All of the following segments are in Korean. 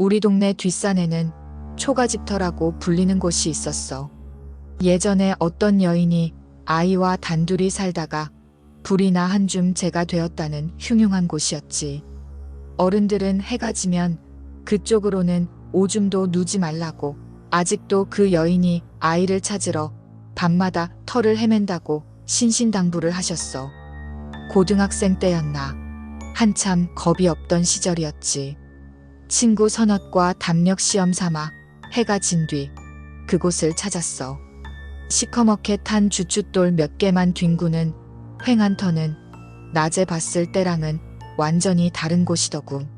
우리 동네 뒷산에는 초가집터라고 불리는 곳이 있었어. 예전에 어떤 여인이 아이와 단둘이 살다가 불이 나 한줌 재가 되었다는 흉흉한 곳이었지. 어른들은 해가 지면 그쪽으로는 오줌도 누지 말라고 아직도 그 여인이 아이를 찾으러 밤마다 털을 헤맨다고 신신당부를 하셨어. 고등학생 때였나. 한참 겁이 없던 시절이었지. 친구 선엇과 담력 시험 삼아 해가 진 뒤 그곳을 찾았어. 시커멓게 탄 주춧돌 몇 개만 뒹구는 횡한 터는 낮에 봤을 때랑은 완전히 다른 곳이더군.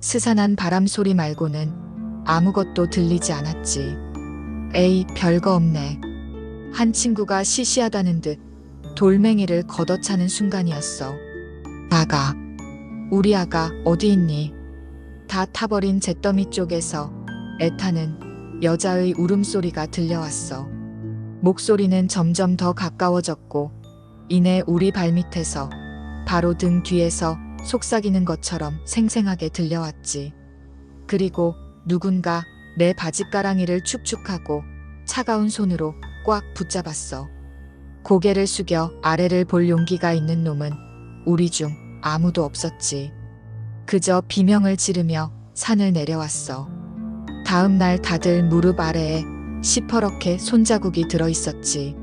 스산한 바람 소리 말고는 아무것도 들리지 않았지. 에이, 별거 없네. 한 친구가 시시하다는 듯 돌멩이를 걷어차는 순간이었어. 아가, 우리 아가 어디 있니? 다 타버린 잿더미 쪽에서 애타는 여자의 울음소리가 들려왔어. 목소리는 점점 더 가까워졌고, 이내 우리 발밑에서 바로 등 뒤에서 속삭이는 것처럼 생생하게 들려왔지. 그리고 누군가 내 바짓가랑이를 축축하고 차가운 손으로 꽉 붙잡았어. 고개를 숙여 아래를 볼 용기가 있는 놈은 우리 중 아무도 없었지. 그저 비명을 지르며 산을 내려왔어. 다음 날 다들 무릎 아래에 시퍼렇게 손자국이 들어 있었지.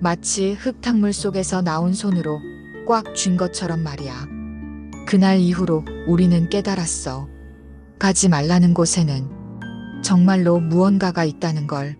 마치 흙탕물 속에서 나온 손으로 꽉 쥔 것처럼 말이야. 그날 이후로 우리는 깨달았어. 가지 말라는 곳에는 정말로 무언가가 있다는 걸.